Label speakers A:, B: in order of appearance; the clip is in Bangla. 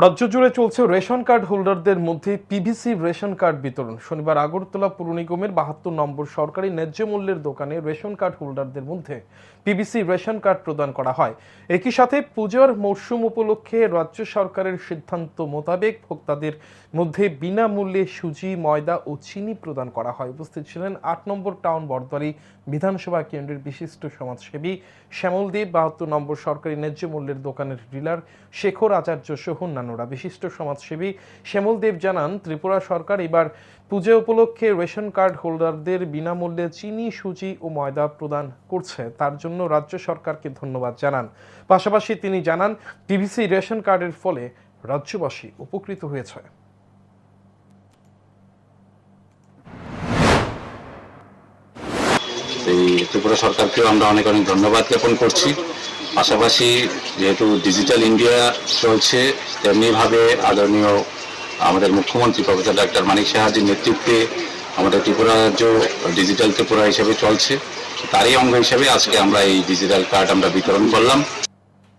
A: রাজ্য জুড়ে চলছে রেশন কার্ড হোল্ডারদের মধ্যে পিভিসি রেশন কার্ড বিতরণ। শনিবার আগরতলা পুর নিগমের বাহাত্তর নম্বর সরকারি ন্যায্য মূল্যের দোকানে রেশন কার্ড হোল্ডারদের মধ্যে পিভিসি রেশন কার্ড প্রদান করা হয়। একই সাথে পুজোর মরশুম উপলক্ষে রাজ্য সরকারের সিদ্ধান্ত মোতাবেক ভোক্তাদের মধ্যে বিনামূল্যে সুজি, ময়দা ও চিনি প্রদান করা হয়। উপস্থিত ছিলেন আট নম্বর টাউন বরদুয়ারি বিধানসভা কেন্দ্রের বিশিষ্ট সমাজসেবী শ্যামল দেব, বাহাত্তর নম্বর সরকারি ন্যায্য মূল্যের দোকানের ডিলার শেখর আচার্য সহ অন্যান্যরা। বিশিষ্ট সমাজসেবী শ্যামল দেব জানান, ত্রিপুরা সরকার এবার পুজো উপলক্ষে রেশন কার্ড হোল্ডারদের বিনামূল্যে চিনি, সুজি ও ময়দা প্রদান করছে। তার জন্য রাজ্য সরকারকে ধন্যবাদ জানান। পাশাপাশি তিনি জানান, টিভিসি রেশন কার্ডের ফলে রাজ্যবাসী উপকৃত হয়েছে।
B: এই ত্রিপুরা সরকারকেও আমরা অনেক অনেক ধন্যবাদ জ্ঞাপন করছি। পাশাপাশি যেহেতু ডিজিটাল ইন্ডিয়া চলছে, তেমনিভাবে আদরণীয় আমাদের মুখ্যমন্ত্রী প্রফেসর ডাক্তার মানিক সাহাজির নেতৃত্বে আমাদের ত্রিপুরা রাজ্য ডিজিটাল ত্রিপুরা হিসেবে চলছে। তারই অঙ্গ হিসেবে আজকে আমরা এই ডিজিটাল কার্ড আমরা বিতরণ করলাম।